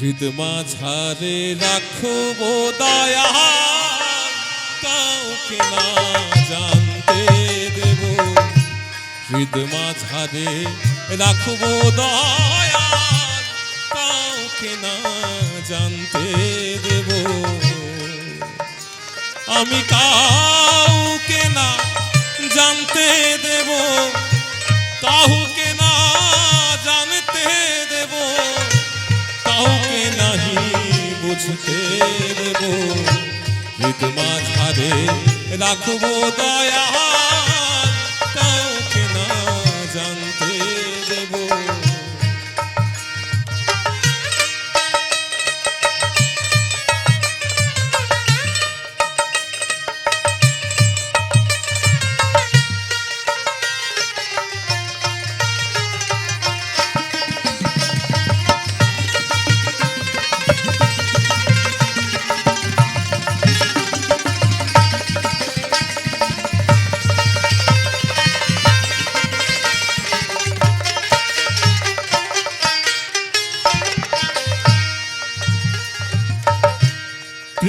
হৃদ মাঝারে রাখব দয়া কাউকে না জানতে দেব। হৃদ মাঝারে রাখব দয়া কাউকে না জানতে দেব। আমি কাউকে না জানতে দেব। রাখব দয়া।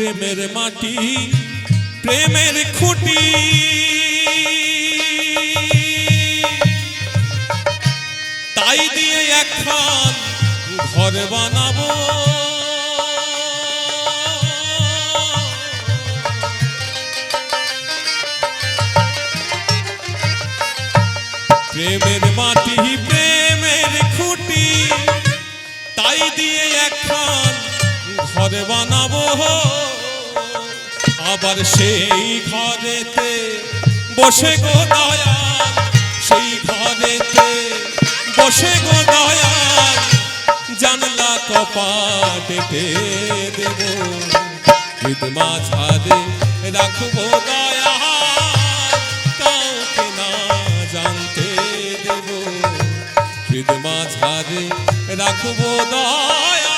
প্রেমের মাটি, প্রেমের খুঁটি। তাই দিয়ে একখান ঘর বানাবো। প্রেমের মাটি, প্রেমের খুঁটি। তাই দিয়ে একখান ঘর বানাবো। আবার সেই ঘরেতে বসে গো দয়া সেই ঘরেতে বসে গো দয়া জানলা কপাটেতে দেব হৃদ মাঝারে রাখব দয়া কাউকে না জানতে দেব হৃদ মাঝারে রাখব দয়া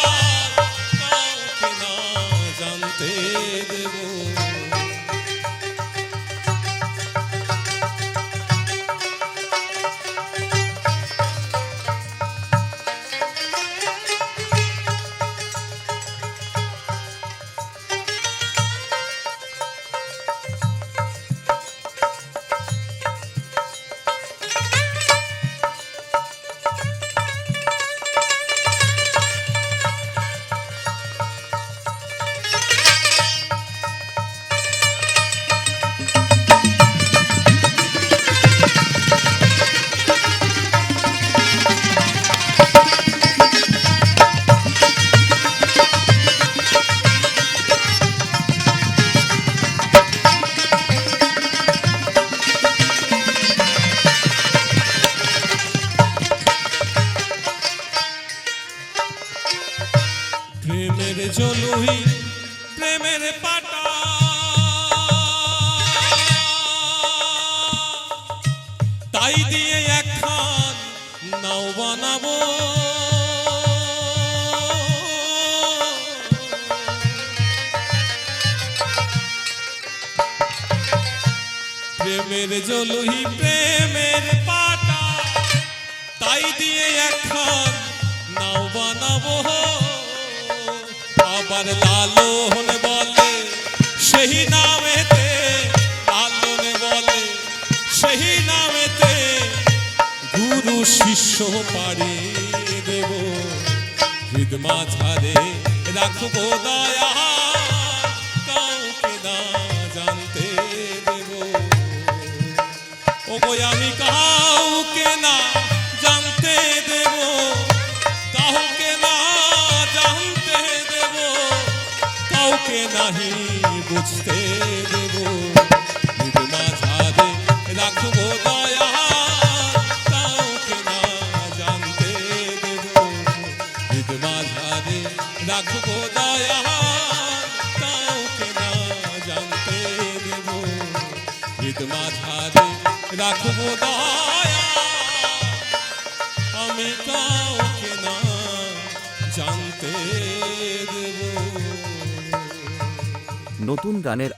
প্রেমের পাটা। তাই দিয়ে নাও বানাবো। প্রেমের প্রেমের পাটা। তাই দিয়ে একখান নাও বানাবো। আবার লালন শিষ্য পাড়ি দেব। হৃদ মাঝারে রাখব দয়া, কাউকে না জানতে দেব। ও আমি কাউকে না জানতে কাউকে না কাউকে নাহি বুঝতে মাঝারে রাখব আমি কাউকে নতুন গানের